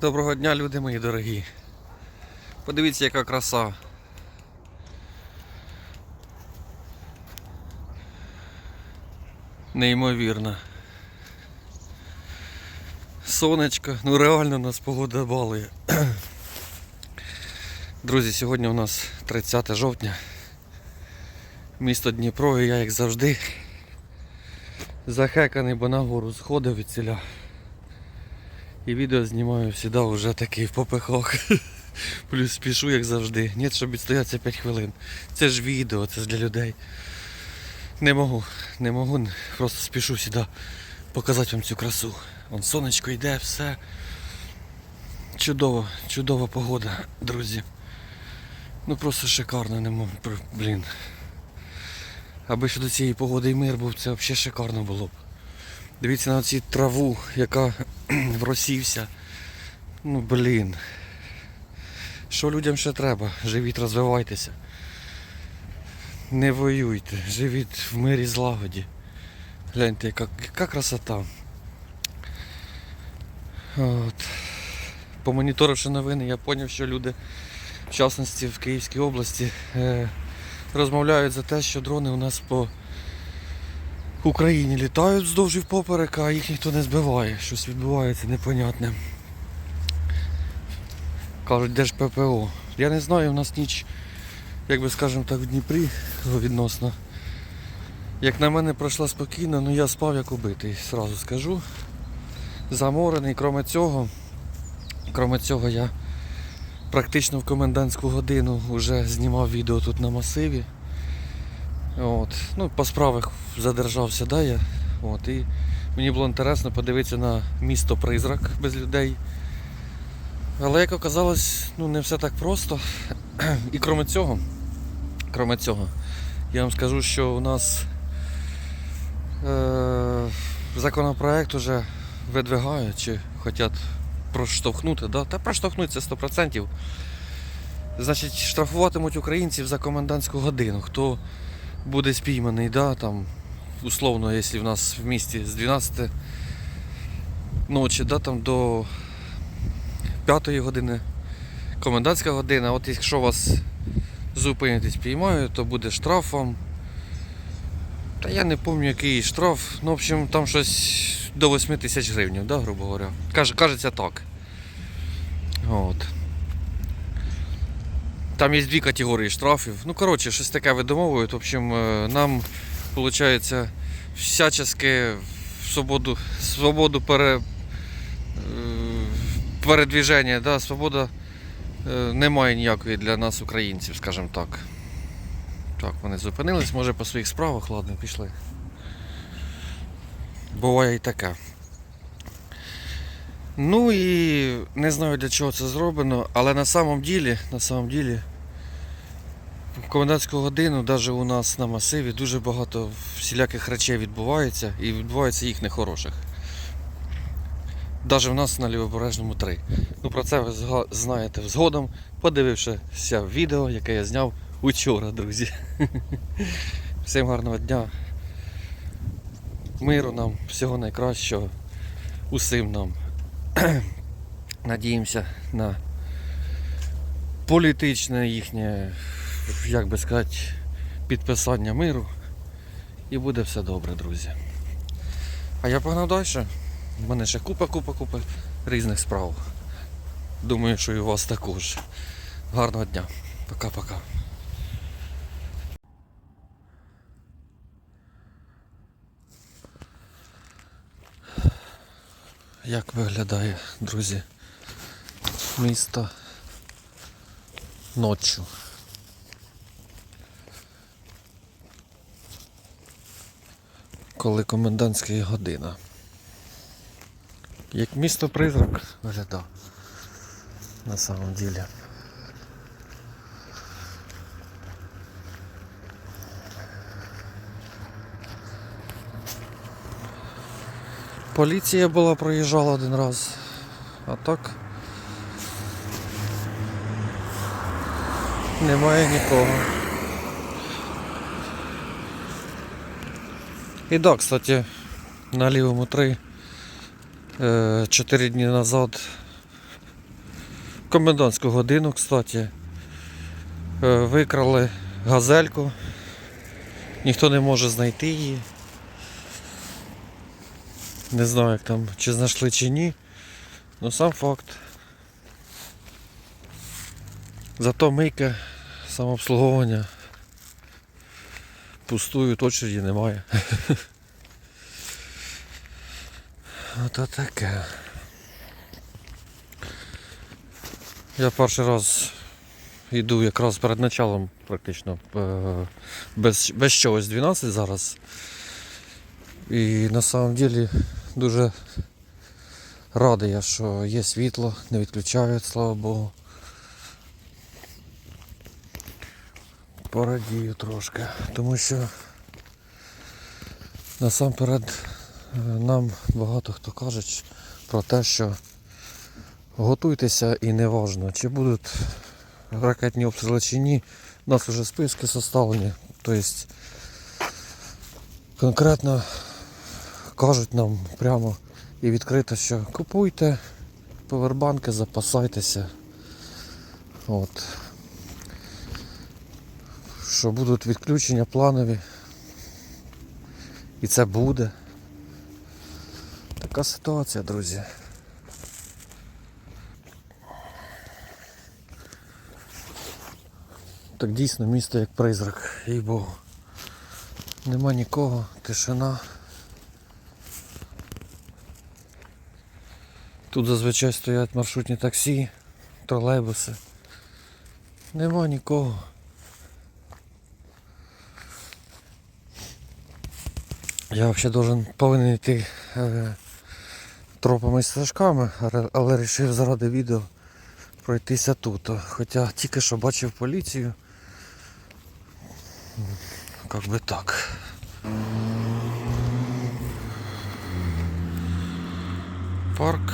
Доброго дня, люди мої дорогі. Подивіться, яка краса. Неймовірна. Сонечко, ну реально нас погода балує. Друзі, сьогодні у нас 30 жовтня. Місто Дніпро і я, як завжди, захеканий, бо на гору сходив від ціля. І відео знімаю завжди вже такий в попихах. Плюс спішу, як завжди. Ні, щоб відстоятися 5 хвилин. Це ж відео, це ж для людей. Не можу, не можу, просто спішу сюди показати вам цю красу. Вон сонечко йде, все. Чудово, чудова погода, друзі. Ну просто шикарно, не можу, блін. Аби до цієї погоди і мир був, це взагалі шикарно було б. Дивіться на цю траву, яка вросівся. Ну блін. Що людям ще треба? Живіть, розвивайтеся. Не воюйте, живіть в мирі злагоді. Гляньте, яка, яка красота. От. Помоніторивши новини, я зрозумів, що люди, в частності в Київській області, е, розмовляють за те, що дрони у нас по Україні літають вздовж і впоперек, а їх ніхто не збиває. Щось відбувається непонятне. Кажуть, де ж ППО? Я не знаю, у нас ніч, як би скажемо так, в Дніпрі відносно. Як на мене пройшла спокійно, ну я спав як убитий, сразу скажу. Заморений, кроме цього, кроме цього я практично в комендантську годину вже знімав відео тут на масиві. От. Ну, по справах задержався, да, я. От. І мені було інтересно подивитися на місто Призрак без людей. Але як оказалось, ну не все так просто. І крім цього, крім цього, я вам скажу, що у нас е- законопроект уже видвигають чи хочуть проштовхнути, да? та проштовхнуть це 100%. Значить, штрафуватимуть українців за комендантську годину. Хто буде спійманий, да, там, условно, якщо в нас в місті з 12 ночі да, там, до 5 години комендантська година. От якщо вас зупинять і спіймають, то буде штраф вам. Та я не пам'ятаю який штраф. Ну, в общем, там щось до 8 тисяч гривень, да, грубо говоря. Каже, кажеться так. От. Там є дві категорії штрафів. Ну, коротше, щось таке видумовують. В общем, е, нам, виходить, всячески свободу, свободу пере, е, передвіження, да, свобода е, немає ніякої для нас, українців, скажімо так. Так, вони зупинились, може по своїх справах, ладно, пішли. Буває і таке. Ну і не знаю для чого це зроблено, але на самом ділі, на самом ділі, в комендантську годину, навіть у нас на масиві, дуже багато всіляких речей відбувається і відбувається їх нехороших. Навіть в нас на лівобережному 3. Ну про це ви знаєте згодом, подивившися відео, яке я зняв учора, друзі. Всім гарного дня. Миру нам, всього найкращого, усім нам. Надіємося на політичне їхнє, як би сказати, підписання миру. І буде все добре, друзі. А я погнав далі. У мене ще купа, купа, купа різних справ. Думаю, що і у вас також. Гарного дня. Пока-пока. Як виглядає, друзі, місто ночі. Коли комендантська година. Як місто призрак виглядав на самом ділі. Поліція була проїжджала один раз. А так немає нікого. І да, кстати, на лівому 3 4 дні назад комендантську годину, кстати. Е, Викрали газельку. Ніхто не може знайти її. Не знаю, як там, чи знайшли чи ні. Ну сам факт. Зато мийка, самообслуговування. Пустують, очереді немає. Ото таке. Я перший раз йду якраз перед началом практично е, без, без чогось 12 зараз. І на самом деле дуже радий я, що є світло, не відключають, слава Богу. Порадію трошки, тому що насамперед е, нам багато хто каже про те, що готуйтеся і не важно, чи будуть ракетні обстріли чи ні. У нас вже списки составлені. Тобто конкретно кажуть нам прямо і відкрито, що купуйте повербанки, запасайтеся. От. Що будуть відключення планові. І це буде. Така ситуація, друзі. Так дійсно місто як призрак, їй Богу. Нема нікого, тишина. Тут зазвичай стоять маршрутні таксі, тролейбуси. Нема нікого. Я взагалі должен, повинен йти е, тропами і стежками, але- вирішив заради відео пройтися тут. Хоча тільки що бачив поліцію. Как би так. Парк.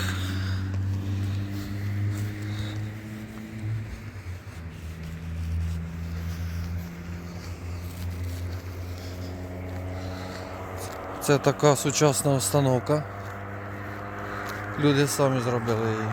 Це така сучасна установка. Люди самі зробили її.